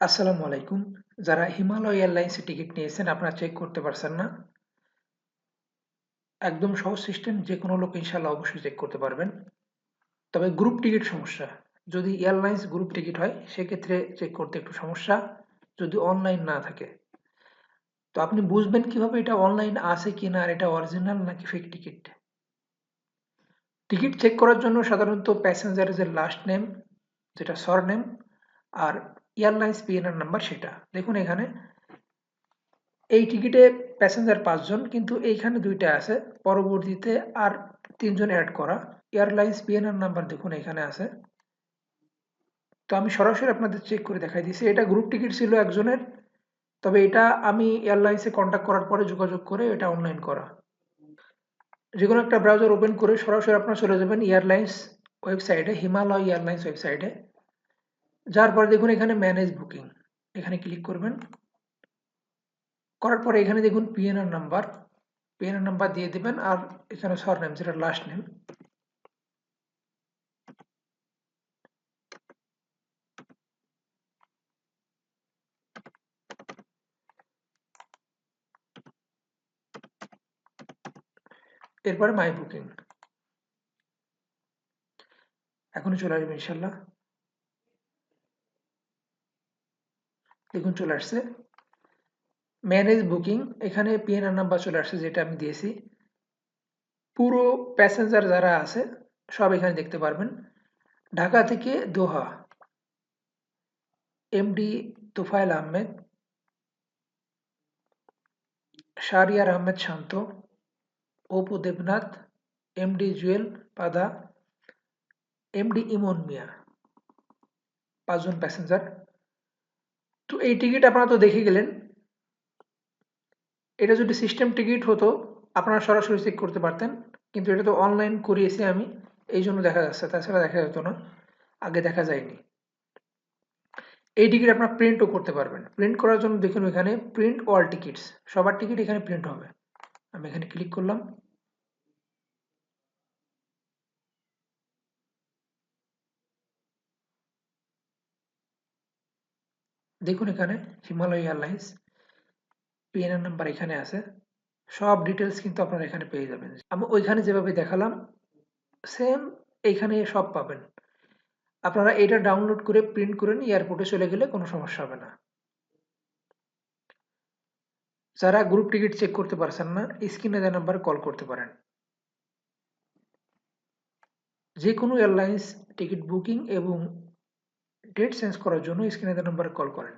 আসসালামু আলাইকুম। যারা হিমালয় এয়ারলাইন্সে টিকিট নিয়েছেন, আপনারা চেক করতে পারছেন না। একদম সহজ সিস্টেম যে কোনো লোক ইনশাল্লাহ অবশ্যই চেক করতে পারবেন। তবে গ্রুপ টিকিট সমস্যা। যদি এয়ারলাইন্স গ্রুপ টিকিট হয়, সেক্ষেত্রে চেক করতে একটু সমস্যা, যদি অনলাইন না থাকে। তো আপনি বুঝবেন কীভাবে এটা অনলাইন আছে কি না আর এটা অরিজিনাল নাকি ফেক টিকিট টিকিট চেক করার জন্য সাধারণত প্যাসেঞ্জারের যে লাস্ট নেম যেটা সর নেম আর এয়ারলাইন্স পিএনআর নাম্বার সেটা। দেখুন এখানে, এই টিকিটে প্যাসেঞ্জার পাঁচজন, কিন্তু এইখানে দুইটা আছে। পরবর্তীতে আর তিনজন অ্যাড করা। এয়ারলাইন্স পিএনআর নাম্বার দেখুন এখানে আছে। তো আমি সরাসরি আপনাদের চেক করে দেখাই দিয়েছি এটা গ্রুপ টিকিট ছিল একজনের। তবে এটা আমি এয়ারলাইন্সে কন্ট্যাক্ট করার পরে যোগাযোগ করে এটা অনলাইন করা। যে কোনো একটা ব্রাউজার ওপেন করে সরাসরি আপনারা চলে যাবেন এয়ারলাইন্স ওয়েবসাইটে, হিমালয় এয়ারলাইন্স ওয়েবসাইটে। যার পরে দেখুন এখানে ম্যানেজ বুকিং এখানে ক্লিক করবেন। করার পরে এখানে দেখুন পিএনআর নাম্বার পিএনআর নাম্বার দিয়ে দেবেন আর এখানে সর নেম যেটা লাস্ট নেম এরপরে মাই বুকিং এখনই চলে আসবে ইনশাল্লাহ। দেখুন, চলে আসছে। ম্যানেজ বুকিং এখানে পিএনআর নাম্বার চলে আসছে, যেটা আমি দিয়েছি। পুরো প্যাসেঞ্জার যারা আছে, সব এখানে দেখতে পারবেন। ঢাকা থেকে Doha MD Tofayel Ahmed, Shahriar Ahmed Shanto, Apu Debnath MD Jewel পাদা MD ইমন মিয়া, পাঁচজন প্যাসেঞ্জার তো এই টিকিট আপনারা তো দেখে গেলেন। এটা যদি সিস্টেম টিকিট হতো, আপনারা সরাসরি চেক করতে পারতেন। কিন্তু এটা তো অনলাইন করিয়েছি আমি, এই জন্য দেখা যাচ্ছে। তাছাড়া দেখা যেত না। আগে দেখা যায়নি। এই টিকিট আপনারা প্রিন্টও করতে পারবেন। প্রিন্ট করার জন্য দেখুন এখানে প্রিন্ট অল টিকিটস সবার টিকিট এখানে প্রিন্ট হবে। আমি এখানে ক্লিক করলাম। দেখুন এখানে, হিমালয় এয়ারলাইন্স পিএনআর নাম্বার এখানে আছে। সব ডিটেলস কিন্তু আপনারা এখানে পেয়ে যাবেন। আমি ওইখানে যেভাবে দেখালাম সেম এইখানে সব পাবেন। আপনারা এটা ডাউনলোড করে প্রিন্ট করে নিয়ে এয়ারপোর্টে চলে গেলে কোনো সমস্যা হবে না। যারা গ্রুপ টিকিট চেক করতে পারছেন না, স্ক্রিনে দেওয়া নাম্বারে কল করতে পারেন। যে কোনো এয়ারলাইন্স টিকিট বুকিং এবং ডেট চেঞ্জ করার জন্য স্ক্রিনে দেওয়া নাম্বারে কল করেন।